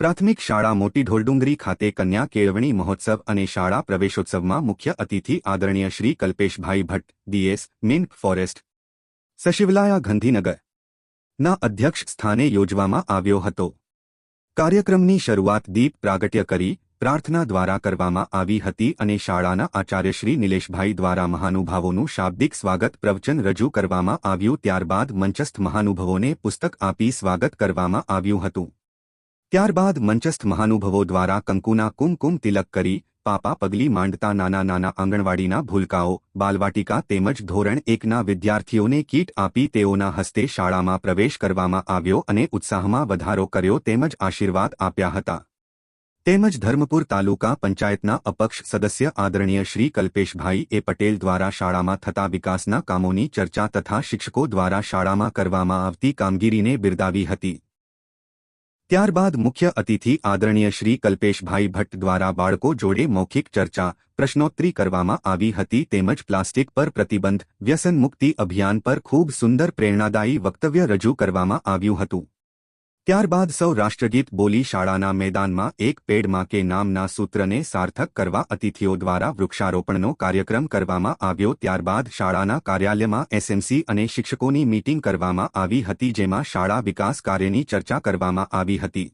પ્રાથમિક શાળા મોટી ઢોલડુંગરી ખાતે કન્યા કેળવણી મહોત્સવ અને શાળા પ્રવેશોત્સવમાં મુખ્ય અતિથિ આદરણીય શ્રી કલ્પેશભાઈ ભટ્ટ, ડીએસ મિન ફોરેસ્ટ, સશિવલાયા ગાંધીનગર, ના અધ્યક્ષ સ્થાને યોજવામાં આવ્યો હતો. કાર્યક્રમની શરૂઆત દીપ પ્રાગટ્ય કરી પ્રાર્થના દ્વારા કરવામાં આવી હતી અને શાળાના આચાર્ય શ્રી નિલેશભાઈ દ્વારા મહાનુભાવોનું શાબ્દિક સ્વાગત પ્રવચન રજૂ કરવામાં આવ્યું, ત્યારબાદ મંચસ્થ મહાનુભાવોને પુસ્તક આપી સ્વાગત કરવામાં આવ્યું હતું. ત્યારબાદ મંચસ્થ મહાનુભવો દ્વારા કંકુના કુમકુમ તિલક કરી, પાપા પગલી માંડતા નાના નાના આંગણવાડીના ભૂલકાઓ, બાલવાટિકા તેમજ ધોરણ એકના વિદ્યાર્થીઓને કીટ આપી તેઓના હસ્તે શાળામાં પ્રવેશ કરવામાં આવ્યો અને ઉત્સાહમાં વધારો કર્યો તેમજ આશીર્વાદ આપ્યા હતા. તેમજ ધર્મપુર તાલુકા પંચાયતના અપક્ષ સદસ્ય આદરણીય શ્રી કલ્પેશભાઈ એ પટેલ દ્વારા શાળામાં થતા વિકાસના કામોની ચર્ચા તથા શિક્ષકો દ્વારા શાળામાં કરવામાં આવતી કામગીરીને બિરદાવી હતી. ત્યારબાદ મુખ્ય અતિથિ આદરણીય શ્રી કલ્પેશભાઈ ભટ્ટ દ્વારા બાળકો જોડે મૌખિક ચર્ચા, પ્રશ્નોત્તરી કરવામાં આવી હતી તેમજ પ્લાસ્ટિક પર પ્રતિબંધ વ્યસન મુક્તિ અભિયાન પર ખૂબ સુંદર પ્રેરણાદાયી વક્તવ્ય રજૂ કરવામાં આવ્યું હતું. ત્યારબાદ સૌ રાષ્ટ્રગીત બોલી શાળાના મેદાનમાં એક પેડમાં કે નામના સૂત્રને સાર્થક કરવા અતિથિઓ દ્વારા વૃક્ષારોપણનો કાર્યક્રમ કરવામાં આવ્યો. ત્યારબાદ શાળાના કાર્યાલયમાં એસએમસી અને શિક્ષકોની મીટિંગ કરવામાં આવી હતી, જેમાં શાળા વિકાસ કાર્યની ચર્ચા કરવામાં આવી હતી.